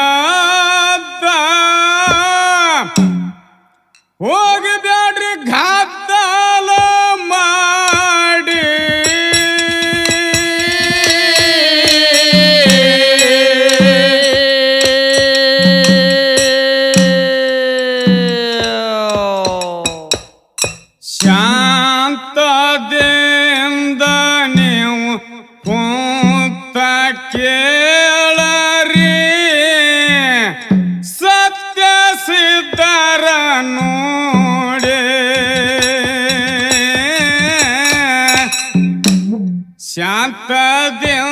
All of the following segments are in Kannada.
Senhor. ಶಾಂತದಿಂದ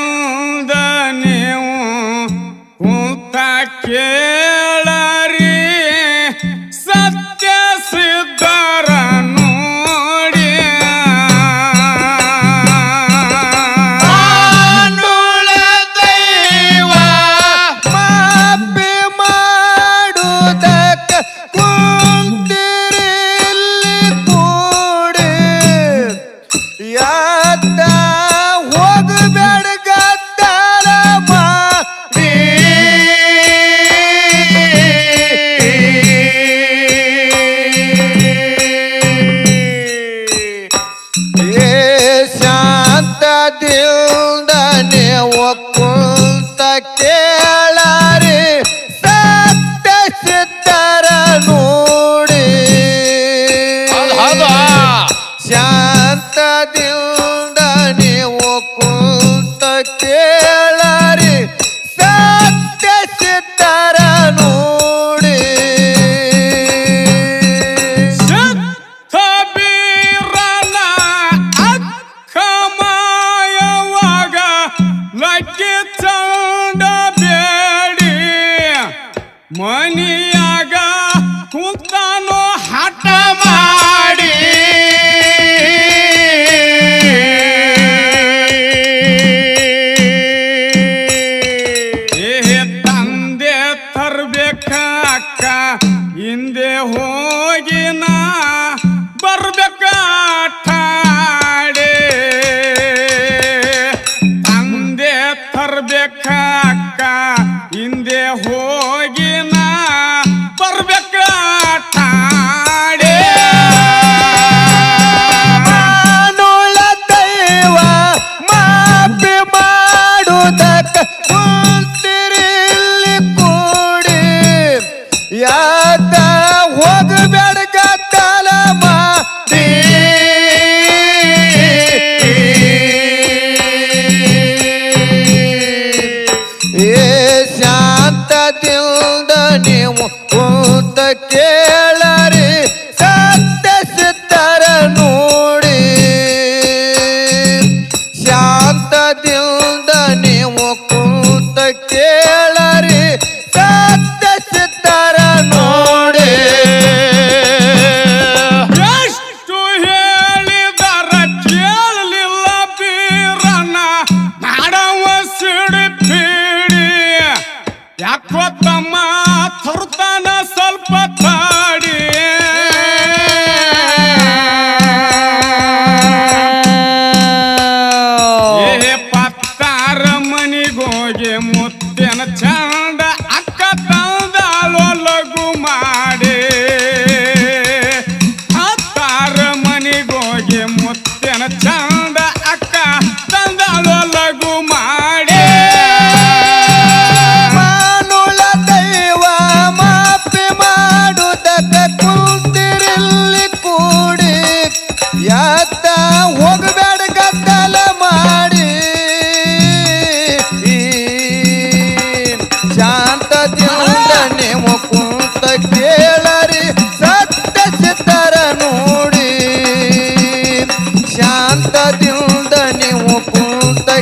ಕೇಳರಿ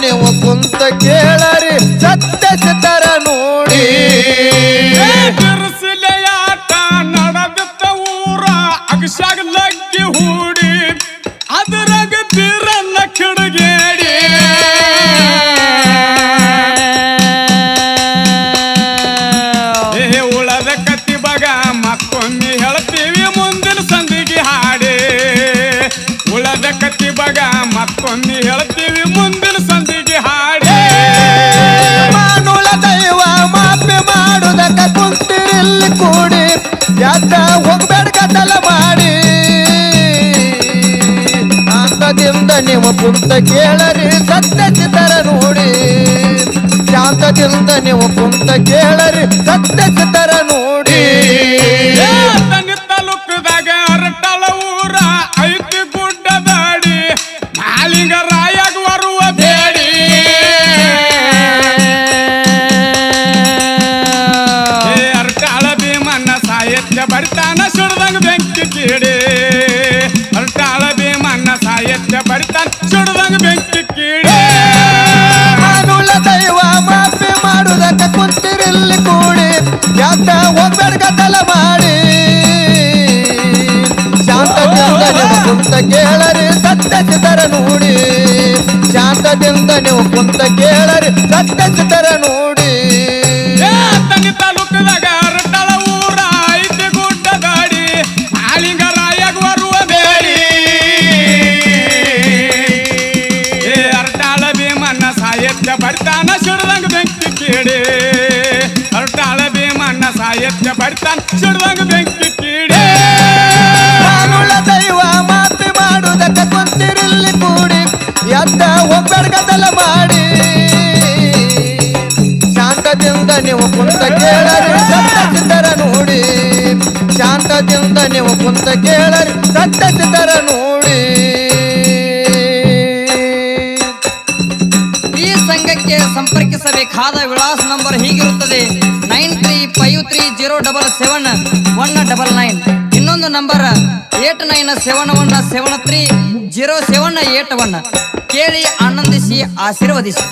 ನೀವು ಕುಂತ ಕೇಳರಿ ನೀವು ಕುಂತ ಕೇಳರಿ ಸತ್ಯ ಚಿತ್ತರ ನೋಡಿ. ಶಾಂತದಿಂದ ನೀವು ಕುಂತ ಕೇಳರಿ ಸತ್ಯ ಚಿತ್ತರ ನೋಡಿ. ಯಾತ ಹೋಗ್ಬೇಡ ತಲ ಮಾಡಿ ಶಾಂತದಿಂದ ನೀವು ಕುಂತ ಕೇಳರಿ ಸತ್ಯ ಚಿತ್ತರ ನೋಡಿ ಶಾಂತದಿಂದ ನೀವು ಕುಂತ ಕೇಳರಿ ಸತ್ಯ ಚಿತ್ತರ ನೋಡಿ ಎದ್ದ ಒಬ್ಬರ್ಗದಲ ಮಾಡಿ. ಶಾಂತದಿಂದ ನೀವು ಕುಂತ ಕೇಳರಿ ಸತ್ತ ಚಿತ್ತರ ನೋಡಿ. ಶಾಂತದಿಂದ ನೀವು ಕುಂತ ಕೇಳರಿ ಸತ್ತ ಚಿತ್ತರ ನೋಡಿ. ಈ ಸಂಘಕ್ಕೆ ಸಂಪರ್ಕಿಸಬೇಕಾದ ವಿಳಾಸ ನಂಬರ್ ಹೀಗಿರುತ್ತದೆ. Nine three five three zero double seven one double nine. ಇನ್ನೊಂದು number eight nine seven one seven three. Zero seven eight one ಕೇಳಿ ಆನಂದಿಸಿ ಆಶೀರ್ವದಿಸಿ.